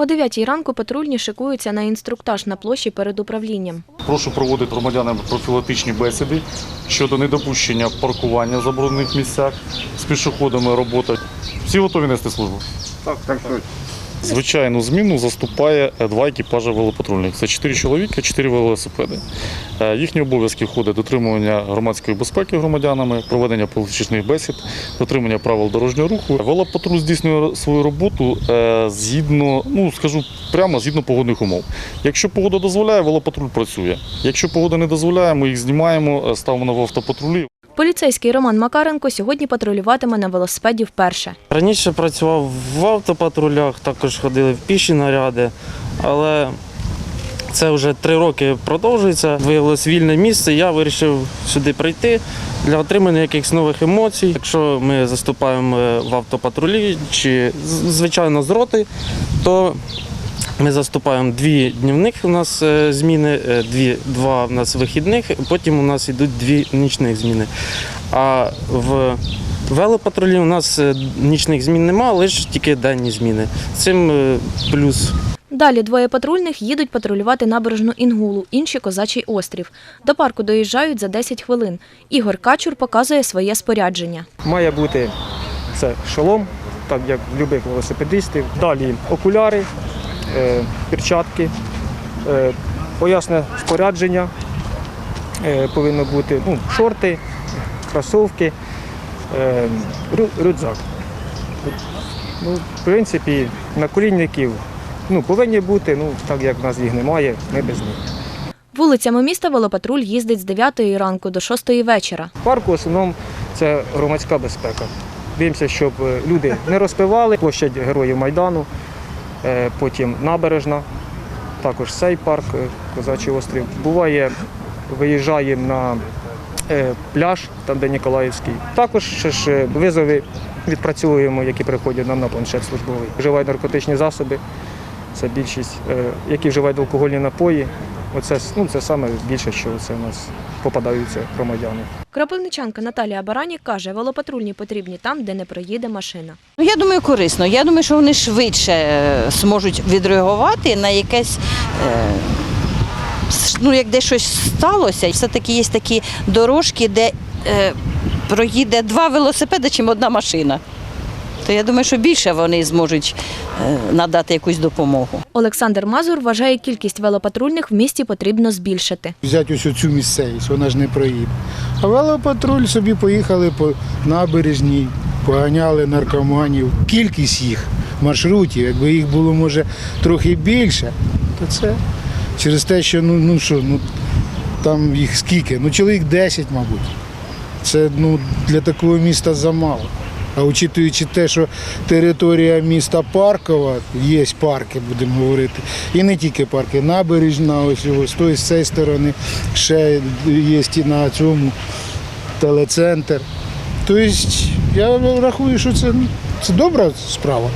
О 9 ранку патрульні шикуються на інструктаж на площі перед управлінням. Прошу проводити громадянам профілактичні бесіди щодо недопущення паркування в заборонених місцях з пішоходами робота. Всі готові нести службу? Так, так, так. Звичайну зміну заступає два екіпажі велопатрульних. Це чотири чоловіка, чотири велосипеди. Е, Їхні обов'язки входять дотримування громадської безпеки громадянами, проведення політичних бесід, дотримання правил дорожнього руху. Велопатруль здійснює свою роботу е, згідно, ну скажу прямо згідно погодних умов. Якщо погода дозволяє, велопатруль працює. Якщо погода не дозволяє, ми їх знімаємо, е, ставимо в автопатрулі. Поліцейський Роман Макаренко сьогодні патрулюватиме на велосипеді вперше. Раніше працював в автопатрулях, також ходили в піші наряди, але це вже три роки продовжується. Виявилось вільне місце. Я вирішив сюди прийти для отримання якихось нових емоцій. Якщо ми заступаємо е, в автопатрулі чи звичайно з роти, то ми заступаємо дві днівних у нас е, зміни, е, дві, два у нас вихідних, потім у нас йдуть дві нічних зміни. А в велопатрулі у нас нічних змін немає, лише тільки денні зміни. Цим плюс. Далі двоє патрульних їдуть патрулювати набережну Інгулу, інші Козачий острів. До парку доїжджають за 10 хвилин. Ігор Качур показує своє спорядження. Має бути це шолом, так як будь-яких велосипедистів. Далі окуляри, е, перчатки, е, поясне спорядження, е, повинно бути ну, шорти, кросовки, рюкзак. Ну, в принципі, наколінників ну, повинні бути, ну, так як в нас їх немає, ми без них. Вулицями міста велопатруль їздить з 9 ранку до 6 вечора. В парку в основному це громадська безпека. Дивимося, щоб е, люди не розпивали. Площадь Героїв Майдану, е, потім набережна, також цей парк, е, Козачий острів. Буває, виїжджаємо на пляж, там де Ніколаївський. Також ще ж визови відпрацьовуємо, які приходять нам на планшет службовий. Вживають наркотичні засоби, це більшість, е, які вживають алкогольні напої. Оце ну, це саме більше, що це у нас попадаються громадяни. Кропивничанка Наталія Баранік каже, велопатрульні потрібні там, де не проїде машина. Ну, я думаю, корисно. Я думаю, що вони швидше е, зможуть відреагувати на якесь. е, Ну, як де щось сталося, все-таки є такі дорожки, де е, проїде два велосипеди, чим одна машина. То я думаю, що більше вони зможуть е, надати якусь допомогу. Олександр Мазур вважає, кількість велопатрульних в місті потрібно збільшити. взяти ось цю місцевість, вона ж не проїде. А велопатруль собі поїхали по набережній, поганяли наркоманів. Кількість їх маршрутів, якби їх було може трохи більше, то це через те, що ну, ну що, ну там їх скільки? Ну чоловік 10, мабуть. Це ну, для такого міста замало. А учитуючи те, що територія міста Паркова, є парки, будемо говорити, і не тільки парки, набережна, ось з тої з цієї сторони, ще є і на цьому телецентр. Тобто я рахую, що це, це добра справа.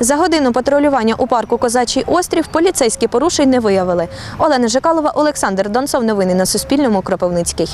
За годину патрулювання у парку Козачий острів поліцейські порушень не виявили. Олена Жикалова, Олександр Донцов. Новини на Суспільному. Кропивницький.